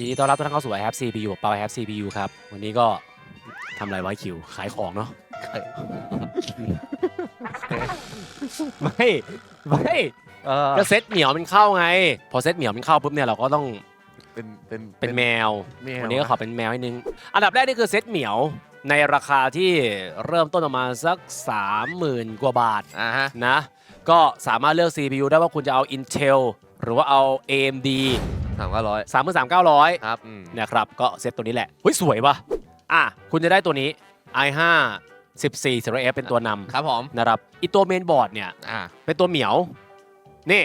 ยินดีต้อนรับทุกท่านเข้าสู่ i have CPU เปา i have CPU ครับ วันนี้ก็ทำอะไรไว้คิว ขายของเนาะ ไม่ไม่เออก็เซตเหมียวมันเข้าไง พอเซตเหมียวมันเข้าปุ๊บเนี่ยเราก็ต้องเป็นเป็นเป็นแมว แมววันนี้ก็ขอเป็นแมวให้นึง อันดับแรกนี่คือเซตเหมียวในราคาที่เริ่มต้นประมาณสัก 30,000 กว่าบาทอ่าฮะ นะ ก็สามารถเลือก CPU ได้ว่าคุณจะเอา Intel หรือว่าเอา AMD สามเก้าร้อย33,900ครับอืมนะครับ ก็เซตตัวนี้แหละเฮ้ยสวยป่ะอะคุณจะได้ตัวนี้ i5 14 Series F เป็นตัวนครับผมำนะครับอีตัวเมนบอร์ดเนี่ย อ่าเป็นตัวเหมียว นี่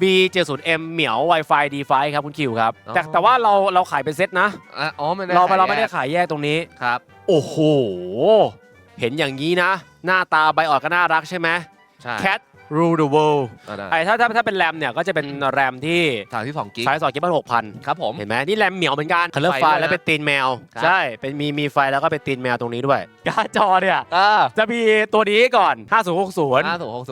B70M เหมียว Wi-Fi D5 ครับคุณคิวครับ แต่แต่ว่าเราเราขายเป็นเซตนะ อะอ๋อไม่ได้เราขยเราไม่ได้แยกขายแยกตรงนี้ ครับ โอ้โห เห็นอย่างนี้นะ หน้าตาใบออดก็น่ารักใช่ไหมใช่ Cat Rule the World อ่าได้ไอ้ถ้าถ้าถ้าเป็นแรมเนี่ย ก็จะเป็นแรมที่ฐานที่สองกิกใช้สองกิกะหกพันครับผม เห็นไหมนี่แรมเหมียวเหมือนกันคัลเลอร์ไฟไฟด้วยนะแล้วเป็นตีนแมว ครับ ใช่ เป็นมีมีไฟแล้วก็เป็นตีนแมวตรงนี้ด้วยการ์ดจอเนี่ย อ่าจะมีตัวนี้ก่อน 5060ห้าศูนย์หกศู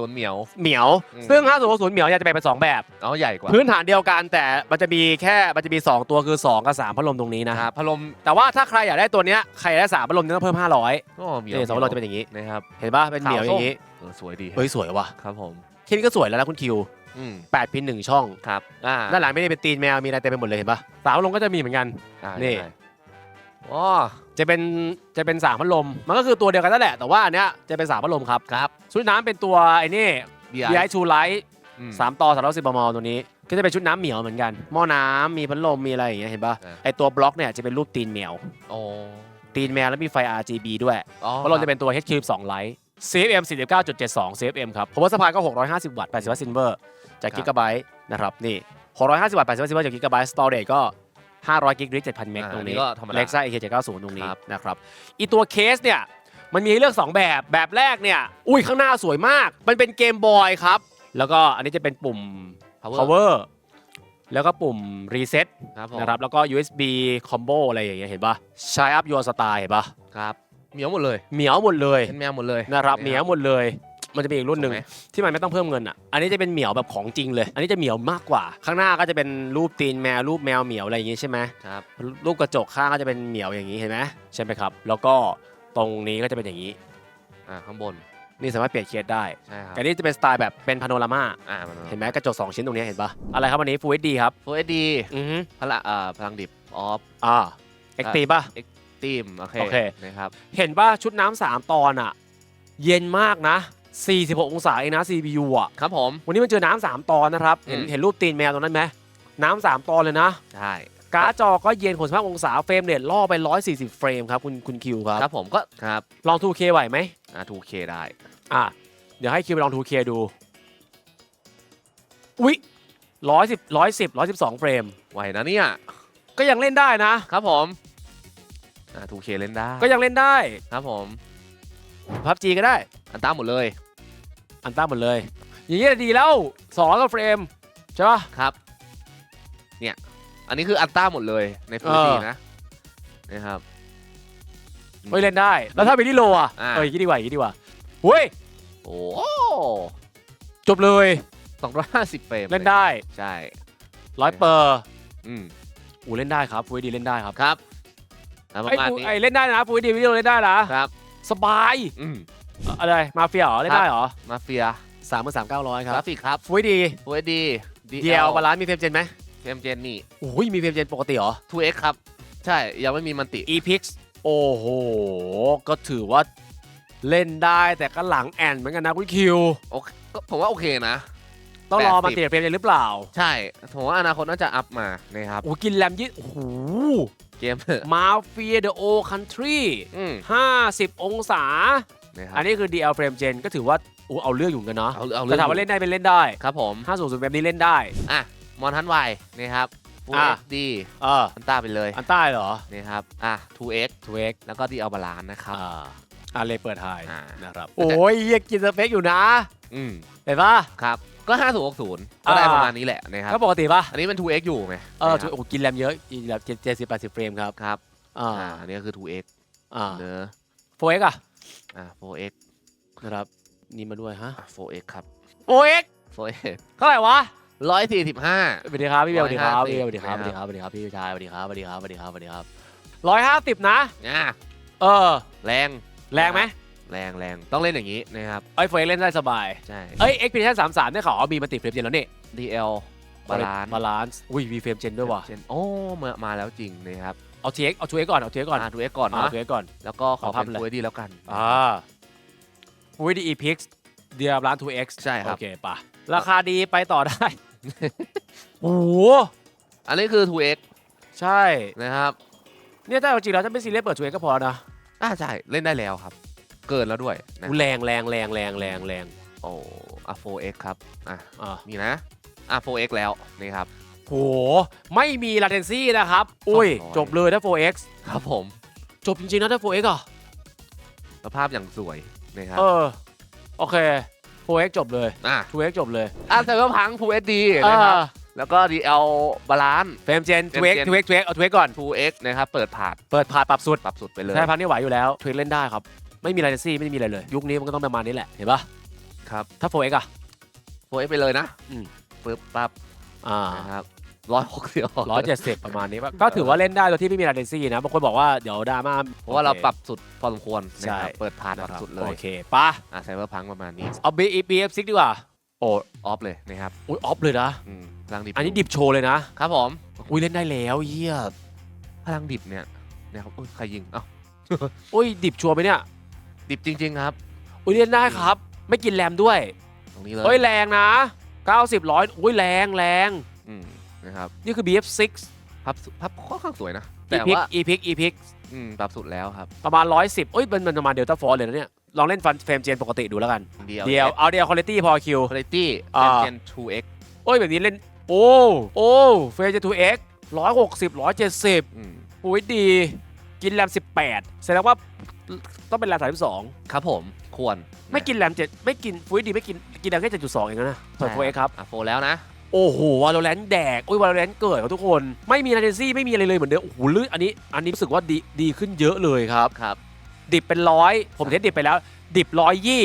นย์เหมียว เหมียว อืม ซึ่ง 5060 เหมียวเนี่ยจะแบ่งเป็น2แบบ เอาใหญ่กว่าพื้นฐานเดียวกันแต่มันจะมีแค่มันจะมี 2 ตัวคือ 2 กับ 3 พัดลมตรงนี้นะนะครับพัดลมแต่ว่าถ้าใครอยากได้ตัวเนี้ยใครอยากได้ 3 พัดลมเนี่ยต้องเพิ่ม 500ก็เหมียวนี่สองพัดลมจะเป็นอย่างนี้ นะครับ เห็นป่ะเป็นเหมียวอย่างนี้ เออสวยดีเฮ้ยสวยว่ะครับผมแค่นี้ก็สวยแล้วนะคุณคิวอืม8พิน1ช่องครับอ่าด้านหลังไม่ได้เป็นตีนแมวมีอะไรเต็มไปหมดเลยเห็นป่ะสามพัดลมก็จะมีเหมือนกัน อ่านี่ ยังไงอ๋อจะเป็นจะเป็นสามพัดลมมันก็คือตัวเดียวกันนั่นแหละ แต่ว่าอันเนี้ยจะเป็นสามพัดลมครับครับชุดน้ำเป็นตัวไอ้นี่ BI BI 2 Lite อืมสามต่อสามร้อยสิบมตัวนี้ ก็จะเป็นชุดน้ำเหมียวเหมือนกันหม้อน้ำมีพัดลมมีอะไรอย่างเงี้ยเห็นป่ะอ่า ไอตัวบล็อกเนี่ยจะเป็นรูปตีนแมว โอ้ตีนแมวแล้วมีไฟ RGB ด้วยอ๋อพัดลมจะเป็นตัว HQ2 Lite CFM 49.72 CFM ครับ power supply ก็ 650 วัตต์ 80 วัตต์ซิลเวอร์ จากกิกะไบต์นะครับ นี่ 650 วัตต์ 80 วัตต์ซิลเวอร์จากกิกะไบต์ storage ก็ 500 กิกริ7,000 เมกอ่าตรงอันี้ก็ธรรมดา Lexa AK790 ตรงนี้ครับนะครับ อีตัวเคสเนี่ย มันมีให้เลือก 2 แบบ แบบแรกเนี่ย อุ้ยข้างหน้าสวยมาก มันเป็นเกมบอยครับ แล้วก็อันนี้จะเป็นปุ่ม power power แล้วก็ปุ่ม reset ครับผมนะครับ แล้วก็ USB combo อะไรอย่างเงี้ย เห็นปะ Shine up your style เห็นปะครับ เหมียวหมดเลยเหมียวหมดเลยเป็นแมวหมดเลยนะครับเหมียวหมดเลย มันจะมีอีกรุ่นหนึ่งถูกไหมที่มันไม่ต้องเพิ่มเงินอะ อันนี้จะเป็นเหมียวแบบของจริงเลย อันนี้จะเหมียวมากกว่า ข้างหน้าก็จะเป็นรูปตีนแมวรูปแมวเหมียวอะไรอย่างงี้ใช่ไหมครับรูปกระจกข้างก็จะเป็นเหมียวอย่างนี้เห็นไหมใช่ไหมครับ แล้วก็ตรงนี้ก็จะเป็นอย่างนี้อ่าข้างบนนี่สามารถเปลี่ยนเคสได้ใช่ครับแต่นี่จะเป็นสไตล์แบบเป็นพาโนรามาอ่ามันเห็นไหมกระจก2ชิ้นตรงนี้เห็นปะอะไรครับวันนี้ Full HD ครับฟูเอสดีอือฮึพลังอ่าพลังดิบออฟอ่าเอ็กตีป่ะ ทีมโอเคโอเค นะครับ เห็นป่ะชุดน้ำสามตอนอะเย็นมากนะ 46 องศาเองนะ CPU อะครับผม วันนี้มันเจอน้ำสามตอนนะครับ เห็นอืม เห็นรูปตีนแมวตรงนั้นไหมน้ำสามตอนเลยนะ ใช่การ์ดจอก็เย็น65องศาเฟรมเรทล่อไป 140 เฟรมครับคุณคุณคิวครับ ครับผมก็ครับลอง 2K ไหวไหมอ่า 2K ได้ อะ เดี๋ยวให้คิวไปลอง 2K ดู อุ๊ยร้อยสิบร้อยสิบร้อยสิบสองเฟรม ไหวนะเนี่ย ก็ยังเล่นได้นะ ครับผม อ่า 2K เล่นได้ ก็ยังเล่นได้ครับผมพับจีก็ได้ อันต้าหมดเลย อันต้าหมดเลย อย่างนี้ยดีแล้วสองกับเฟรมใช่ปะครับ เนี่ย อันนี้คืออันต้าหมดเลยในฟูดีเออนะนะครับเฮ้ยเล่นได้ แล้วถ้าเป็นที่โลอะอ่าเอออย่างนี้ดีกว่าอย่างนี้ดีกว่าเฮ้ยโอ้จบเลยสองร้อยห้าสิบเฟรมเล่นได้ ใช่ร้อยเปอร์อืมอูเล่นได้ครับฟูดีเล่นได้ครับครับ อะประไอ้มาณฟูนี้ไอ้เล่นได้นะฟูดีวิดีโอเล่นได้นะครับสบายอืมอะอะไรมาเฟียเหรอเล่นได้เหรอมาเฟียสามพันสามเก้าร้อยคกรับราฟิกครับฟูดีฟูเอสดีเดียวบาลานซ์มีเฟรมเจนไหมเฟมเจนนี่ โอ้ยมีเฟรมเจนปกติเหรอ 2x ครับ ใช่ ยังไม่มีมันติ EPix โอ้โห ก็ถือว่าเล่นได้แต่ก็หลังแอนเหมือนกันนะคุณคิว โอเคก็ผมว่าโอเคนะ ต้องรอมา80เตียเฟรมเจนหรือเปล่าใช่ผมว่าอนาคตน่าจะอัพมานะครับโอ้กินแรมยี่โอ้โหเกมมาเฟียเดอะโอคันทรีอืม50องศานะครับอันนี้คือ DL Frame Gen ก็ถือว่าโอ้เอาเรื่องอยู่เหมือนกันเนาะเอาเอาแต่ถามว่าเล่นได้เป็นเล่นได้ ครับผม500แบบนี้เล่นได้ อะ มอนทันไวนะครับ Full อะ HD เอออันต้าไปเลย อันใต้เหรอนะครับ อะ 2x 2x แล้วก็ดีเอาบาลานนะครับ อ่าอ่าเลยเปิดไฮอ่านะครับแต่โอ้ยเหี้ยกินสเปคอยู่นะ อืมเห็นปะครับ ก็5060ก็ได้อ่าประมาณนี้แหละนะครับ ก็ปกติปะอันนี้เป็น 2x อยู่ไหมเออนะครับโอ้กินแรมเยอะกินแรมเจ็ดสิบแปดสิบเฟรมครับครับอ่าอ่าอันนี้ก็คือ 2x อ่าเนอะ 4x อะอ่า 4x นะครับนี่มาด้วยฮะอะ 4x ครับ 4x 4x เท่าไหร่วะร้อยสี่สิบห้าสวัสดีครับพี่เบลสวัสดีครับ150พี่เบลสวัสดีครับสวัสดีนะคครัรับบสวัสดีครับพี่ชายสวัสดีครับสวัสดีครับสวัสดีครับสวัสดีครับร้อยห้าสิบนะอะเออ แรง แรงไหม แรงแรงต้องเล่นอย่างนี้นะครับไอ้ยเฟยเล่นได้สบาย ใช่เอ้ยเอ็กพีเอสามสามได้ข่าวว่ามีมันติดเฟรมเจนแล้วนี่ DL บาลานซ์บาลานซ์อุ้ยมีเฟรมเจนด้วยว่ะเช่นโอ้มามาแล้วจริงนะครับเอาทีเอ็กเอาทูเอ็กก่อนเอาทูเอ็กก่อนอ่าดูเอ็กก่อนเอานะทูเอ็กก่อนแล้วก็ขอเอาภาพเป็นเลยฟูดีแล้วกันอ่าอุ้ยดีอีพิกซ์เดียบร้านทูเอ็กซ์ใช่ครับโอเคป่ะราคาดีไปต่อได้โอ้โหอันนี้คือ 2x ใช่นะครับ เนี่ยถ้าเอาจริงแล้วถ้าไม่ซีเรียสเปิดทูเอ็กก็พอแล้วนะอ่าใช่ เล่นได้แล้วครับ เกินแล้วด้วยนะอู้แรงแรงแรงแรงแรงแรง โอ้อะ 4x ครับอะอ่านี่นะอะ 4x แล้วนี่ครับ โห ไม่มี latency นะครับ อุ้ยสองร้อยจบเลยถ้า 4x ครับผมจบจริงๆนะถ้า 4x อะ สภาพอย่างสวยนะครับเออ โอเค 4x จบเลย อะ 2x จบเลยอะแต่ก็พัง Full HD นะครับแล้วก็ DL บาลานซ์ เฟรมเจน Frame 2x Gen 2x 2x เอา 2x ก่อน 2x นะครับ เปิดผ่านเปิดผ่านปรับสุดปรับสุดไปเลย ใช่พันนี่ไหวอยู่แล้วทวิกเล่นได้ครับ ไม่มี latency ไม่มีอะไรเลย ยุคนี้มันก็ต้องประมาณนี้แหละ เห็นปะครับถ้า 4x อะ 4x ไปเลยนะอืม ปึ๊บปั๊บอ่านะครับร้อยหกสิบร้อยเจ็ดสิบประมาณนี้ปะก็ถือว่าเล่นได้โดยที่ไม่มี latency นะบางคนบอกว่าเดี๋ยวดราม่าเพราะว่าเราปรับสุดพอสมควรนะใช่ครับ เปิดผ่านปนะรับครับสุดเลโอยเคปะอะไซเบอร์พังประมาณนี้ เอา B E B F 6ดีกว่า โอ้ออฟเลยนะครับอุ้ยออฟเลยนะอืมพลังดิบอันนี้ดิบโชว์เลยนะครับผมอุ้ยเล่นได้แล้วเยี่ยพลังดิบเนี่ยนะครับอุ้ยใครยิงเอ้าอุ้ยดิบชัวร์ไหมเนี่ย ดิบจริง ๆ ครับ อุ้ยเล่นได้ครับ ไม่กินแรมด้วยตรงนี้เลยเฮ้ยแรงนะ 90ร้อยอุ้ยแรงแรงอืมนะครับนี่คือ BF6 พับสุพับค่อนข้างสวยนะ e แต่พิกว่า e พิก e พิกอืมปรับสุดแล้วครับประมาณ 110เอ้ยมันมันประมาณเดลต้าฟอร์เลยนะเนี่ย ลองเล่นฟันเฟรมเจนปกติดูแล้วกัน เดียวเดียวเอาเดียวคุณภาพพอคิว คุณภาพอ่า เจน 2x โอ้ยแบบนี้เล่น โอ้โอ้เฟรมเจน 2x 160 170 อืม อุ้ยดี กินแรม 18 แสดงว่า ต้องเป็นแรม32ครับผมควรไม่กินแรม7ไม่กินฟุยดีไม่กินกินแรมแค่7.2เองนะเปิด 4x ครับอะโฟแล้วนะโอ้โหวาโลแรนต์แดกโอ้ยวาโลแรนต์เกิดครับทุกคนไม่มี latency ไม่มีอะไรเลยเหมือนเดิมโอ้โหลื่นอันนี้อันนี้รู้สึกว่าดีดีขึ้นเยอะเลยครับครับ ดิบเป็นร้อยผมเทสดิบไปแล้ว ดิบร้อยยี่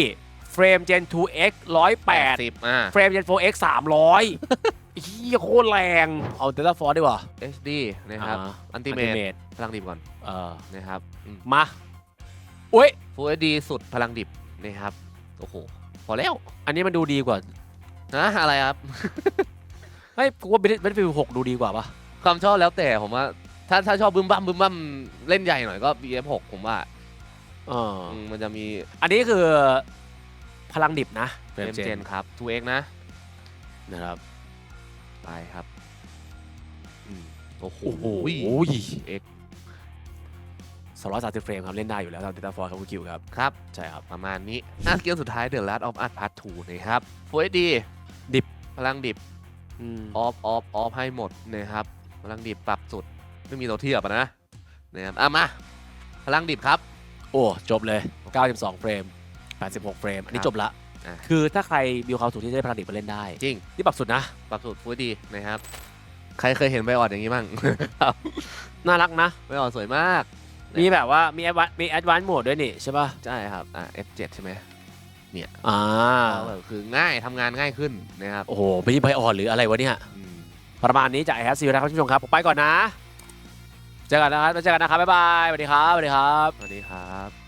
เฟรม Gen 2X ร้อยแปด80อ่าเฟรม Gen 4X สามร้อยเฮียโคตรแรง เอา Delta Force ดีกว่า HD นะครับอ่าอันติเม Ultimate พลังดิบก่อน เออนะครับอืมมาอุ้ย Full HD สุดพลังดิบนะครับ โอ้โห พอแล้ว อันนี้มันดูดีกว่านะอะไรครับเฮ้ยกูว่า Battlefield 6ดูดีกว่าปะความชอบแล้วแต่ผมว่า ถ้าถ้าชอบบึ้มบั้มบึ้มบั้มเล่นใหญ่หน่อยก็ BF6 ผมว่าเอออืมมันจะมี อันนี้คือพลังดิบนะเฟรมเกมเจเจนนครับ 2x นะ นะครับไปครับอืมโอ้โห โอ้โห X สองร้อยสามสิบเฟรมครับ เล่นได้อยู่แล้วตาม Delta Force ครับคุณคิวครับ ครับ ใช่ครับ ประมาณนี้อะเกมสุดท้าย The Last of Us Part 2นะครับ Full HD ดิบ พลังดิบ อืมออฟออฟออฟให้หมดนะครับ พลังดิบปรับสุด ไม่มีตัวเทียบอะนะนะครับอะมา พลังดิบครับ โอ้ จบเลย 92 เฟรม 86 เฟรม อันนี้ครับจบละ อะ คือถ้าใครมีความสุขที่จะได้พลังดิบมาเล่นได้ จริง นี่ปรับสุดนะ ปรับสุด Full HD นะครับ ใครเคยเห็นไบออดอย่างนี้บ้าง น่ารักนะไบออดสวยมาก มีแบบว่ามีแอดวานมีแอดวานโหมดด้วยนี่ใช่ป่ะใช่ครับอะ F7 ใช่ไหมอ่าก็แบบคือง่ายทำงานง่ายขึ้นนะครับโอ้โหไม่ใช่ไบออนหรืออะไรวะเนี่ย อืม ประมาณนี้จากไอแฮซีนะครับท่านผู้ชมครับ ผมไปก่อนนะ เจอกันนะครับเจอกันนะครับ บ๊ายบายสวัสดีครับสวัสดีครับ สวัสดีครับ